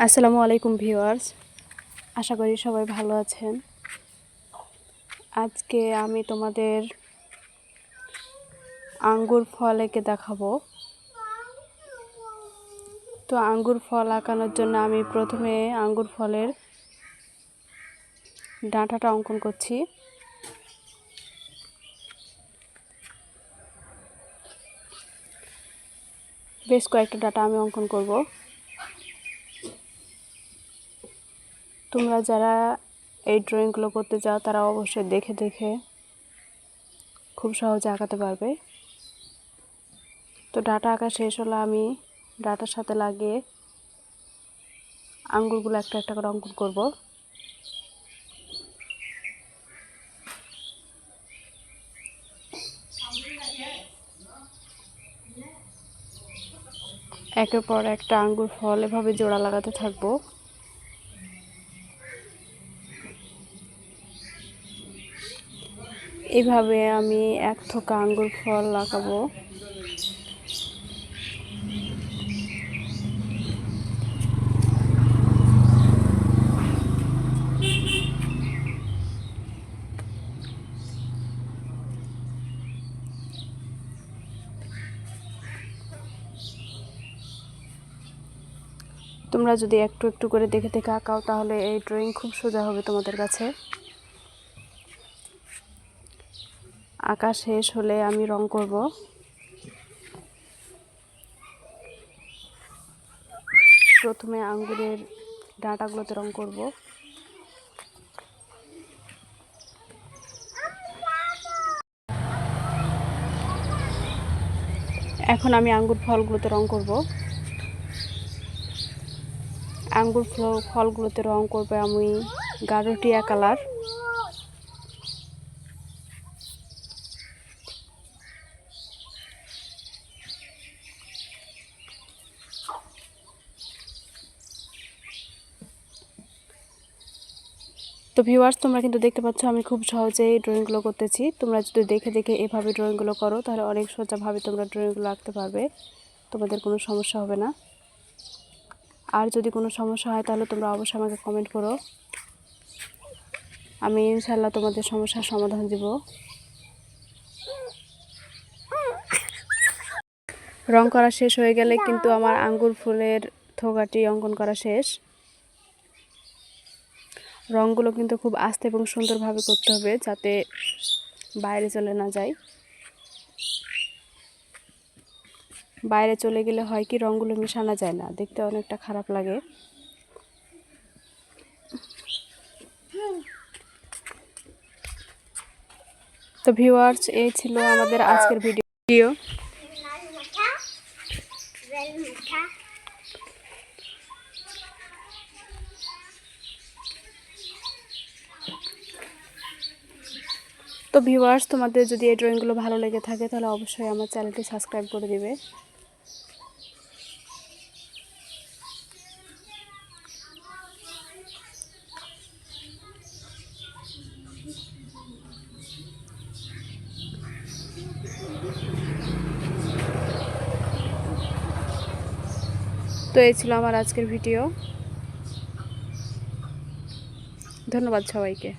আসসালামু আলাইকুম ভিউয়ার্স। আশা করি সবাই ভালো আছেন। আজকে আমি তোমাদের আঙ্গুর ফল এঁকে দেখাবো। তো আঙ্গুর ফল আঁকানোর জন্য আমি প্রথমে আঙ্গুর ফলের ডাঁটাটা অঙ্কন করছি। বেশ কয়েকটা ডাটা আমি অঙ্কন করব। তোমরা যারা এই ড্রয়িংগুলো করতে চাও, তারা অবশ্যই দেখে দেখে খুব সহজে আঁকাতে পারবে। তো ডাটা আঁকা শেষ হলে আমি ডাটার সাথে লাগিয়ে আঙ্গুরগুলো একটা একটা করে অঙ্কন করব। একের পর একটা আঙ্গুর ফল এভাবে জোড়া লাগাতে থাকব। এভাবে আমি এক থোকা আঙ্গুর ফল লাগাবো। তোমরা যদি একটু একটু করে দেখে দেখে আঁকাও, তাহলে এই ড্রয়িং খুব সোজা হবে তোমাদের কাছে। আঁকা শেষ হলে আমি রং করব। প্রথমে আঙ্গুরের ডাঁটাগুলোতে রং করব। এখন আমি আঙ্গুর ফলগুলোতে রং করব। আঙ্গুর ফলগুলোতে রং করবে আমি গাঢ়টিয়া কালার। তো ভিউয়ার্স তোমরা কিন্তু দেখতে পাচ্ছ আমি খুব সহজেই ড্রয়িংগুলো করতেছি। তোমরা যদি দেখে দেখে এভাবে ড্রয়িংগুলো করো, তাহলে অনেক সোজাভাবে তোমরা ড্রয়িংগুলো আঁকতে পারবে। তোমাদের কোনো সমস্যা হবে না। আর যদি কোনো সমস্যা হয়, তাহলে তোমরা অবশ্যই আমাকে কমেন্ট করো। আমি ইনশাল্লাহ তোমাদের সমস্যার সমাধান দিব। রং করা শেষ হয়ে গেলে কিন্তু আমার আঙ্গুর ফুলের থোকাটি অঙ্কন করা শেষ। রঙগুলো কিন্তু খুব আস্তে এবং সুন্দরভাবে করতে হবে যাতে বাইরে চলে না যায়। বাইরে চলে গেলে হয় কি রঙগুলো মেশানো যায় না, দেখতে অনেকটা খারাপ লাগে। তো ভিউয়ার্স, এই ছিল আমাদের আজকের ভিডিও। তো ভিউয়ার্স তোমাদের যদি এই ড্রয়িংগুলো ভালো লেগে থাকে, তাহলে অবশ্যই আমার চ্যানেলটি সাবস্ক্রাইব করে দিবে। তো এই ছিল আমার আজকের ভিডিও। ধন্যবাদ সবাইকে।